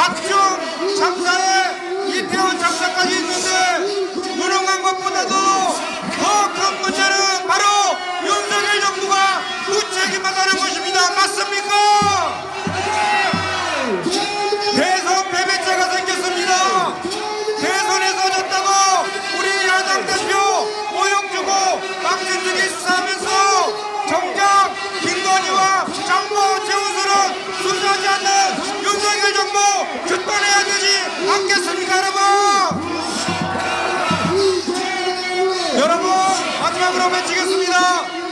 박중 장사에 이태원 장사까지 있는데 무능한 것보다도 더 큰 문제는 바로 윤석열 정부가 무책임하다는 것입니다. 맞습니까? 대선 패배자가 생겼습니다. 대선에서 졌다고 우리 야당 대표 모욕 주고 망신주기 수사하면서 정작 김건희와 장모 여러분 마지막으로 외치겠습니다.